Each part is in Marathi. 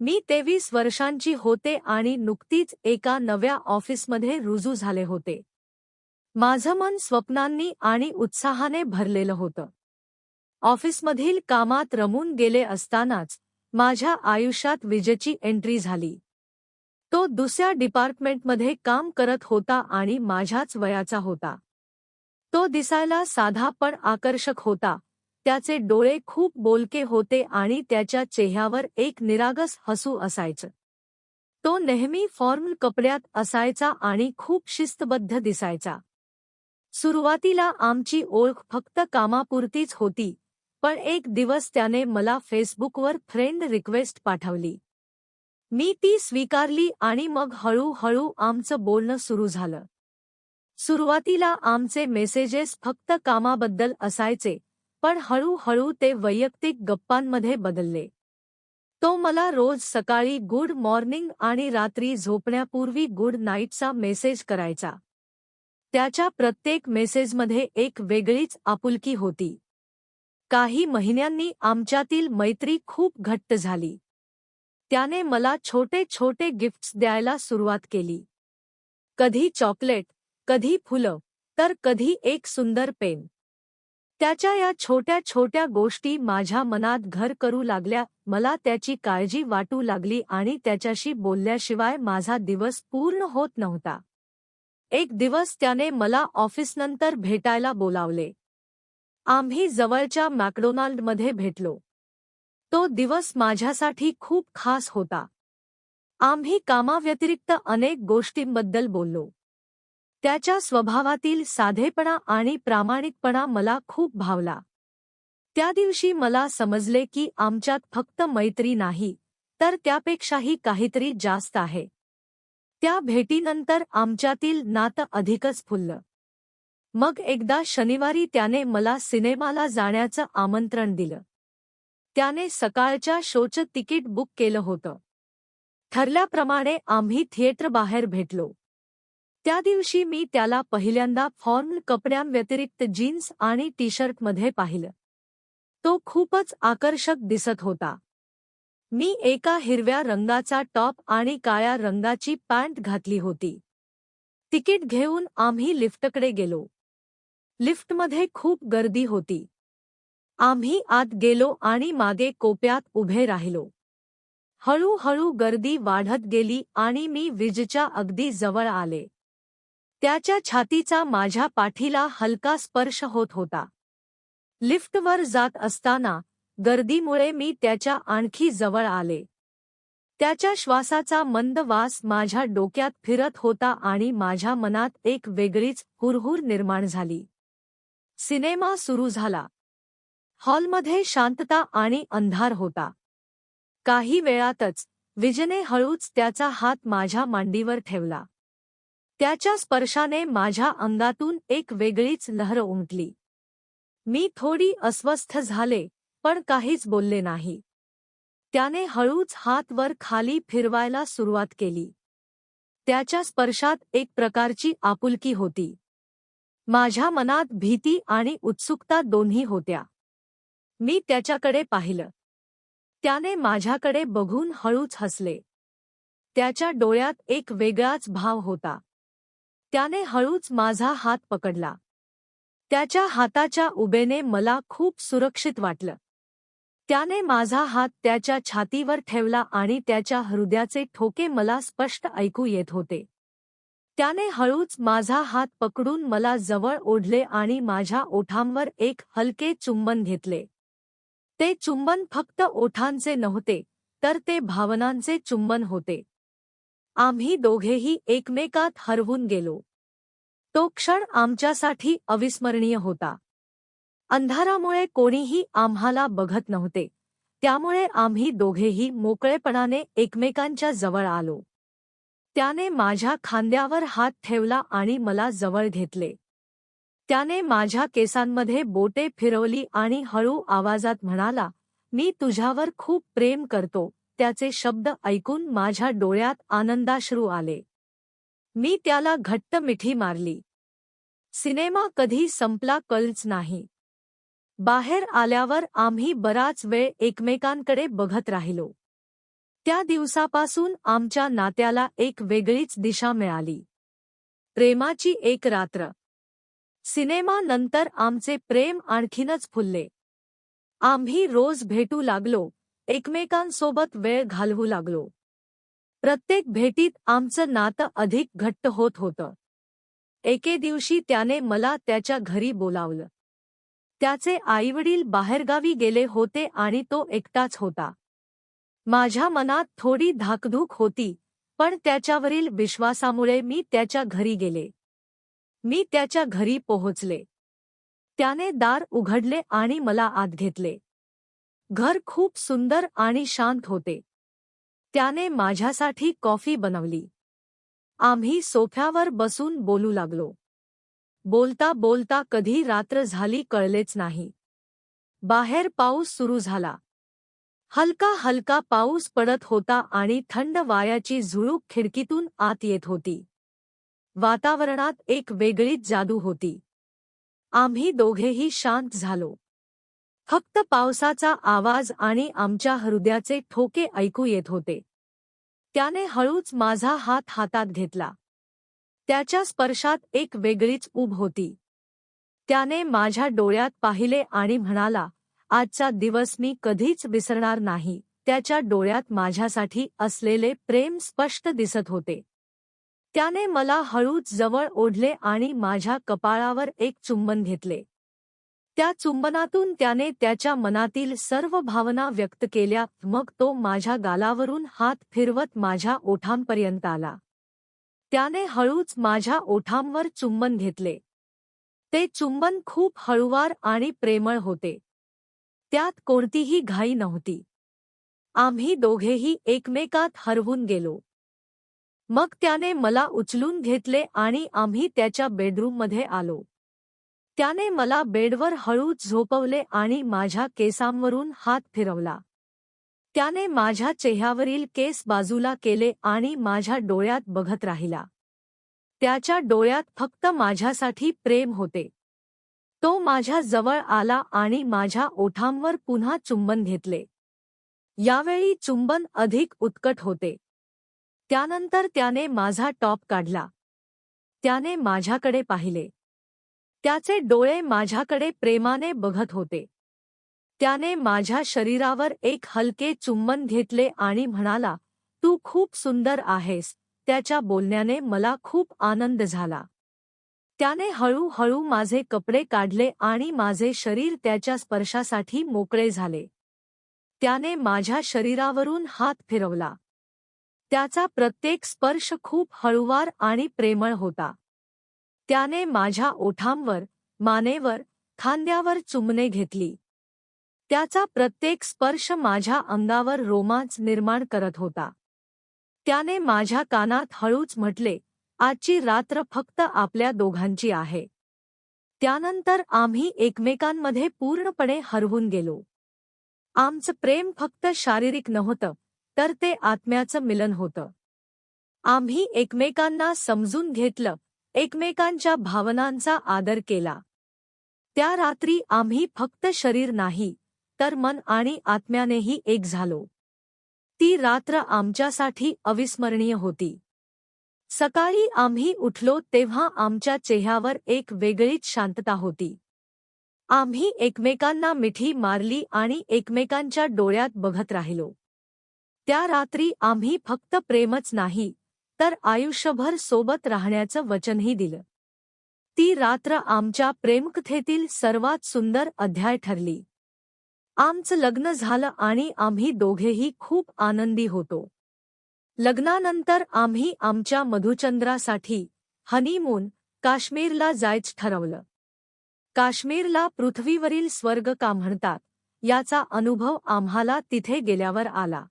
मी तेवीस वर्षांची होते आणि नुकतीच एका नव्या ऑफिसमध्ये रुजू झाले होते. माझं मन स्वप्नांनी आणि उत्साहाने भरलेलं होतं. ऑफिसमधील कामात रमून गेले असतानाच माझ्या आयुष्यात विजेची एंट्री झाली. तो दुसऱ्या डिपार्टमेंटमध्ये काम करत होता आणि माझ्याच वयाचा होता. तो दिसायला साधा पण आकर्षक होता. त्याचे डोळे खूप बोलके होते आणि त्याच्या चेहऱ्यावर एक निरागस हसू असायचं. तो नेहमी फॉर्मल कपड्यात असायचा आणि खूप शिस्तबद्ध दिसायचा. सुरुवातीला आमची ओळख फक्त कामापुरतीच होती पण एक दिवस त्याने मला फेसबुकवर फ्रेंड रिक्वेस्ट पाठवली. मी ती स्वीकारली आणि मग हळूहळू आमचं बोलणं सुरू झालं. सुरुवातीला आमचे मेसेजेस फक्त कामाबद्दल असायचे पण हळूहळू ते वैयक्तिक गप्पांमध्ये बदलले. तो मला रोज सकाळी गुड मॉर्निंग आणि रात्री झोपण्यापूर्वी गुड नाईटचा मेसेज करायचा. त्याच्या प्रत्येक मेसेजमध्ये एक वेगळीच आपुलकी होती. काही महिन्यांनी आमच्यातील मैत्री खूप घट्ट झाली. त्याने मला छोटे छोटे गिफ्ट्स द्यायला सुरुवात केली. कधी चॉकलेट कधी फुलं तर कधी एक सुंदर पेन. त्याच्या या छोट्या छोट्या गोष्टी माझ्या मनात घर करू लागल्या मला त्याची काळजी वाटू लागली आणि त्याच्याशी बोलल्याशिवाय माझा दिवस पूर्ण होत नव्हता. एक दिवस त्याने मला ऑफिसनंतर भेटायला बोलावले. आम्ही जवळच्या मॅकडोनाल्डमध्ये भेटलो. तो दिवस माझ्यासाठी खूप खास होता. आम्ही कामाव्यतिरिक्त अनेक गोष्टींबद्दल बोललो. त्याच्या स्वभावातील साधेपणा आणि प्रामाणिकपणा मला खूप भावला. त्या दिवशी मला समजले की आमच्यात फक्त मैत्री नाही तर त्यापेक्षाही काहीतरी जास्त आहे. त्या भेटीनंतर आमच्यातील नातं अधिकच फुललं. मग एकदा शनिवारी त्याने मला सिनेमाला जाण्याचं आमंत्रण दिलं. त्याने सकाळच्या शोचं तिकीट बुक केलं होतं. ठरल्याप्रमाणे आम्ही थिएटर बाहेर भेटलो. त्या दिवशी मी त्याला पहिल्यांदा फॉर्मल कपड्यांव्यतिरिक्त जीन्स आणि टी शर्टमध्ये पाहिलं. तो खूपच आकर्षक दिसत होता. मी एका हिरव्या रंगाचा टॉप आणि काळ्या रंगाची पॅन्ट घातली होती. तिकीट घेऊन आम्ही लिफ्टकडे गेलो. लिफ्टमध्ये खूप गर्दी होती. आम्ही आत गेलो आणि मागे कोप्यात उभे राहिलो. हळूहळू गर्दी वाढत गेली आणि मी विजच्या अगदी जवळ आले. त्याच्या छातीचा माझ्या पाठीला हलका स्पर्श होत होता. लिफ्टवर जात असताना गर्दीमुळे मी त्याच्या आणखी जवळ आले. त्याच्या श्वासाचा मंद वास माझ्या डोक्यात फिरत होता आणि माझ्या मनात एक वेगळीच हुरहुर निर्माण झाली. सिनेमा सुरू झाला. हॉलमध्ये शांतता आणि अंधार होता. काही वेळातच विजने हळूच त्याचा हात माझ्या मांडीवर ठेवला. त्याच्या स्पर्शाने माझ्या अंगातून एक वेगळीच लहर उमटली. मी थोडी अस्वस्थ झाले पण काहीच बोलले नाही. त्याने हळूच हात वर खाली फिरवायला सुरुवात केली. त्याच्या स्पर्शात एक प्रकारची आपुलकी होती. माझ्या मनात भीती आणि उत्सुकता दोन्ही होत्या. मी त्याच्याकडे पाहिलं. त्याने माझ्याकडे बघून हळूच हसले. त्याच्या डोळ्यात एक वेगळाच भाव होता. त्याने हळूच माझा हात पकडला. त्याच्या हाताच्या उभेने मला खूप सुरक्षित वाटलं. त्याने माझा हात त्याच्या छातीवर ठेवला आणि त्याच्या हृदयाचे ठोके मला स्पष्ट ऐकू येत होते. त्याने हळूच माझा हात पकडून मला जवळ ओढले आणि माझ्या ओठांवर एक हलके चुंबन घेतले. ते चुंबन फक्त ओठांचे नव्हते तर ते भावनांचे चुंबन होते. आम्ही दोघेही एकमेकात हरवून गेलो. तो क्षण आमच्यासाठी अविस्मरणीय होता. अंधारामुळे कोणीही आम्हाला बघत नव्हते. त्यामुळे आम्ही दोघेही मोकळेपणाने एकमेकांच्या जवळ आलो. त्याने माझ्या खांद्यावर हात ठेवला आणि मला जवळ घेतले. त्याने माझ्या केसांमध्ये बोटे फिरवली आणि हळू आवाजात म्हणाला मी तुझ्यावर खूप प्रेम करतो. त्याचे शब्द ऐकून माझ्या डोळ्यात आनंदाश्रू आले. मी त्याला घट्ट मिठी मारली. सिनेमा कधी संपला कळच नाही. बाहेर आल्यावर आम्ही बराच वेळ एकमेकांकडे बघत राहिलो. त्या दिवसापासून आमच्या नात्याला एक वेगळीच दिशा मिळाली. प्रेमाची एक रात्र. सिनेमा नंतर आमचे प्रेम आणखीनच फुलले. आम्ही रोज भेटू लागलो एकमेकांसोबत वेळ घालवू लागलो. प्रत्येक भेटीत आमचं नातं अधिक घट्ट होत होतं. एके दिवशी त्याने मला त्याच्या घरी बोलावलं. त्याचे आईवडील बाहेरगावी गेले होते आणि तो एकटाच होता. माझ्या मनात थोडी धाकधूक होती पण त्याच्यावरील विश्वासामुळे मी त्याच्या घरी गेले. मी त्याच्या घरी पोहोचले. त्याने दार उघडले आणि मला आत घेतले. घर खूप सुंदर आणि शांत होते. त्याने माझ्यासाठी कॉफी बनवली. आम्ही सोफ्यावर बसून बोलू लागलो. बोलता बोलता कधी रात्र झाली कळलेच नाही. बाहेर पाऊस सुरू झाला. हलका हलका पाऊस पडत होता आणि थंड वायाची झुळूक खिडकीतून आत येत होती. वातावरणात एक वेगळीच जादू होती. आम्ही दोघेही शांत झालो. फक्त पावसाचा आवाज आणि आमच्या हृदयाचे ठोके ऐकू येत होते. त्याने हळूच माझा हात हातात घेतला. त्याच्या स्पर्शात एक वेगळीच उब होती. त्याने माझ्या डोळ्यात पाहिले आणि म्हणाला आजचा दिवस मी कधीच विसरणार नाही. त्याच्या डोळ्यात माझ्यासाठी असलेले प्रेम स्पष्ट दिसत होते. त्याने मला हळूच जवळ ओढले आणि माझ्या कपाळावर एक चुंबन घेतले. त्या चुंबनातून त्याने त्याच्या मनातील सर्व भावना व्यक्त केल्या मग तो माझ्या गालावरून हात फिरवत माझ्या ओठांपर्यंत आला. त्याने हळूच माझ्या ओठांवर चुंबन घेतले. ते चुंबन खूप हळुवार आणि प्रेमळ होते. त्यात कोणतीही घाई नव्हती. आम्ही दोघेही एकमेकात हरवून गेलो. मग त्याने मला उचलून घेतले आणि आम्ही त्याच्या बेडरूममध्ये आलो. त्याने मला बेडवर हळूच झोपवले आणि माझ्या केसांवरून हात फिरवला. त्याने माझ्या चेहऱ्यावरील केस बाजूला केले आणि माझ्या डोळ्यात बघत राहिला. त्याच्या डोळ्यात फक्त माझ्यासाठी प्रेम होते. तो माझ्या जवळ आला आणि माझ्या ओठांवर पुन्हा चुंबन घेतले. यावेळी चुंबन अधिक उत्कट होते. त्यानंतर त्याने माझा टॉप काढला. त्याने माझ्याकडे पाहिले. त्याचे डोळे माझ्याकडे प्रेमाने बघत होते. त्याने माझ्या शरीरावर एक हलके चुंबन घेतले आणि म्हणाला तू खूप सुंदर आहेस. त्याच्या बोलण्याने मला खूप आनंद झाला. त्याने हळूहळू माझे कपडे काढले आणि माझे शरीर त्याच्या स्पर्शासाठी मोकळे झाले. त्याने माझ्या शरीरावरून हात फिरवला. त्याचा प्रत्येक स्पर्श खूप हळुवार आणि प्रेमळ होता. त्याने माझ्या ओठांवर मानेवर खांद्यावर चुमणे घेतली. त्याचा प्रत्येक स्पर्श माझ्या अंगावर रोमांच निर्माण करत होता. त्याने माझ्या कानात हळूच म्हटले आजची रात्र फक्त आपल्या दोघांची आहे. त्यानंतर आम्ही एकमेकांमध्ये पूर्णपणे हरवून गेलो. आमचं प्रेम फक्त शारीरिक नव्हतं तर ते आत्म्याचं मिलन होतं. आम्ही एकमेकांना समजून घेतलं एकमेकांच्या भावनांचा आदर केला. त्या रात्री आम्ही फक्त शरीर नाही तर मन आणि आत्म्यानेही एक झालो. ती रात्र आमच्यासाठी अविस्मरणीय होती. सकाळी आम्ही उठलो तेव्हा आमच्या चेहऱ्यावर एक वेगळीच शांतता होती. आम्ही एकमेकांना मिठी मारली आणि एकमेकांच्या डोळ्यात बघत राहिलो. त्या रात्री आम्ही फक्त प्रेमच नाही तर आयुष्यभर सोबत राहण्याचं वचनही दिलं. ती रात्र आमच्या प्रेमकथेतील सर्वात सुंदर अध्याय ठरली. आमचं लग्न झालं आणि आम्ही दोघेही खूप आनंदी होतो. लग्नानंतर आम्ही आमच्या मधुचंद्रासाठी हनीमून काश्मीरला जायचं ठरवलं. काश्मीरला पृथ्वीवरील स्वर्ग का म्हणतात याचा अनुभव आम्हाला तिथे गेल्यावर आला.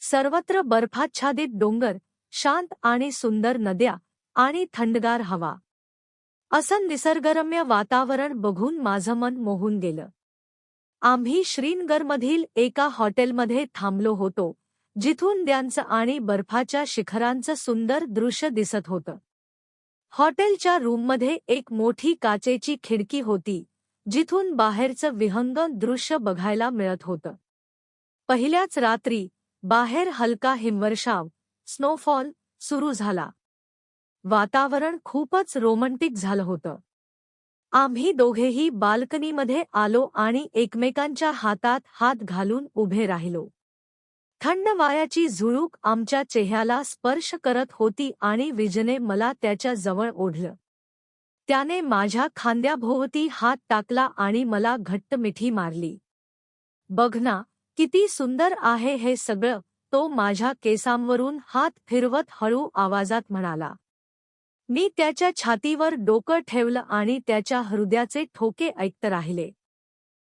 सर्वत्र बर्फाच्छादित डोंगर शांत आणि सुंदर नद्या आणि थंडगार हवा. असं निसर्गरम्य वातावरण बघून माझं मन मोहून गेलं. आम्ही श्रीनगरमधील एका हॉटेलमध्ये थांबलो होतो जिथून द्यांचं आणि बर्फाच्या शिखरांचं सुंदर दृश्य दिसत होतं. हॉटेलच्या रूममध्ये एक मोठी काचेची खिडकी होती जिथून बाहेरचं विहंगम दृश्य बघायला मिळत होतं. पहिल्याच रात्री बाहेर हलका हिमवर्षाव स्नोफॉल सुरू झाला. वातावरण खूपच रोमंटिक झालं होतं. आम्ही दोघेही बाल्कनीमध्ये आलो आणि एकमेकांच्या हातात हात घालून उभे राहिलो. थंड वायाची झुळूक आमच्या चेहऱ्याला स्पर्श करत होती आणि विजने मला त्याच्याजवळ ओढलं. त्याने माझ्या खांद्याभोवती हात टाकला आणि मला घट्ट मिठी मारली. बघ ना किती सुंदर आहे हे सगळं. तो माझ्या केसांवरून हात फिरवत हळू आवाजात म्हणाला. मी त्याच्या छातीवर डोकं ठेवलं आणि त्याच्या हृदयाचे ठोके ऐकत राहिले.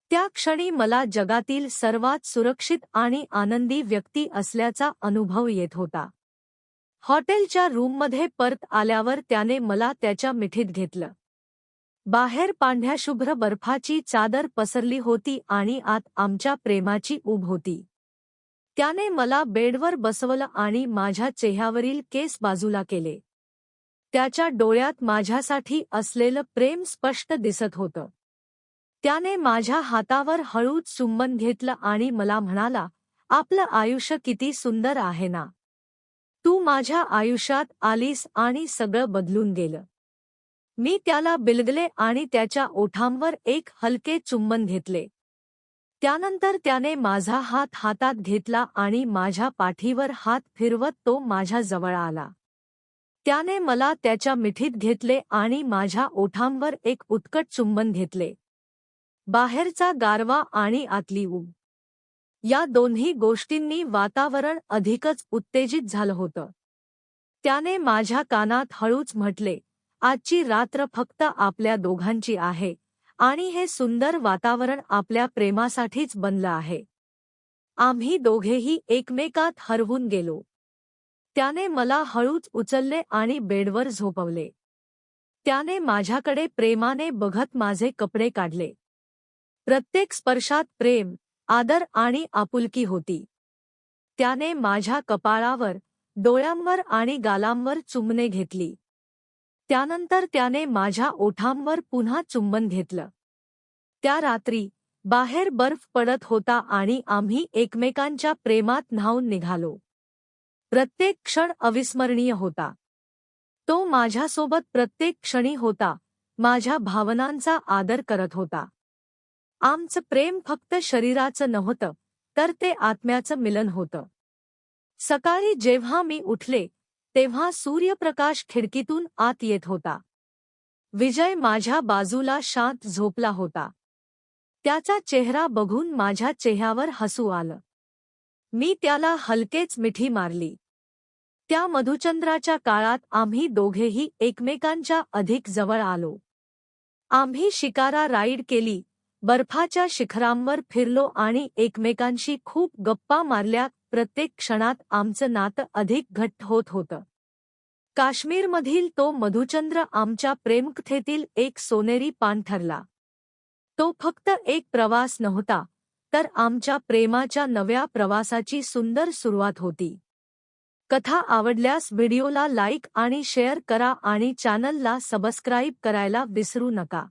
त्या क्षणी मला जगातील सर्वात सुरक्षित आणि आनंदी व्यक्ती असल्याचा अनुभव येत होता. हॉटेलच्या रूममध्ये परत आल्यावर त्याने मला त्याच्या मिठीत घेतलं. बाहेर पांढ्याशुभ्र बर्फाची चादर पसरली होती आणि आत आमच्या प्रेमाची ऊब होती. त्याने मला बेडवर बसवलं आणि माझ्या चेहऱ्यावरील केस बाजूला केले. त्याच्या डोळ्यात माझ्यासाठी असलेलं प्रेम स्पष्ट दिसत होतं. त्याने माझ्या हातावर हळूच चुंबन घेतलं आणि मला म्हणाला आपलं आयुष्य किती सुंदर आहे ना. तू माझ्या आयुष्यात आलीस आणि सगळं बदलून गेलं. मी त्याला बिलगले आणि त्याच्या ओठांवर एक हलके चुंबन घेतले. त्यानंतर त्याने माझा हात हातात घेतला आणि माझ्या पाठीवर हात फिरवत तो माझ्याजवळ आला. त्याने मला त्याच्या मिठीत घेतले आणि माझ्या ओठांवर एक उत्कट चुंबन घेतले. बाहेरचा गारवा आणि आतली ऊ या दोन्ही गोष्टींनी वातावरण अधिकच उत्तेजित झालं होतं. त्याने माझ्या कानात हळूच म्हटले आजची रात्र फक्त आपल्या दोघांची आहे. आणि हे सुंदर वातावरण आपल्या प्रेमासाठीच बनलं आहे. आम्ही दोघेही एकमेकात हरवून गेलो. त्याने मला हळूच उचलले आणि बेडवर झोपवले. त्याने माझ्याकडे प्रेमाने बघत माझे कपडे काढले. प्रत्येक स्पर्शात प्रेम आदर आणि आपुलकी होती. त्याने माझ्या कपाळावर डोळ्यांवर आणि गालांवर चुमने घेतली. त्यानंतर त्याने माझ्या ओठांवर पुन्हा चुंबन घेतलं. त्या रात्री बाहेर बर्फ पडत होता आणि आम्ही एकमेकांच्या प्रेमात न्हावून निघालो. प्रत्येक क्षण अविस्मरणीय होता. तो माझ्यासोबत प्रत्येक क्षणी होता माझ्या भावनांचा आदर करत होता. आमचं प्रेम फक्त शरीराचं नव्हतं तर ते आत्म्याचं मिलन होतं. सकाळी जेव्हा मी उठले तेव्हा सूर्यप्रकाश खिडकीतून आत येत होता. विजय माझ्या बाजूला शांत झोपला होता. त्याचा चेहरा बघून माझ्या चेहऱ्यावर हसू आलं. मी त्याला हलकेच मिठी मारली. त्या मधुचंद्राच्या काळात आम्ही दोघेही एकमेकांच्या अधिक जवळ आलो. आम्ही शिकारा राईड केली. बर्फाच्या शिखरांवर फिरलो आणि एकमेकांशी खूप गप्पा मारल्या. प्रत्येक क्षणात आमचं नातं अधिक घट्ट होत होतं. काश्मीरमधील तो मधुचंद्र आमच्या प्रेमकथेतील एक सोनेरी पान ठरला. तो फक्त एक प्रवास नव्हता तर आमच्या प्रेमाच्या नव्या प्रवासाची सुंदर सुरुवात होती. कथा आवडल्यास व्हिडिओला लाईक आणि शेअर करा आणि चॅनलला सबस्क्राईब करायला विसरू नका.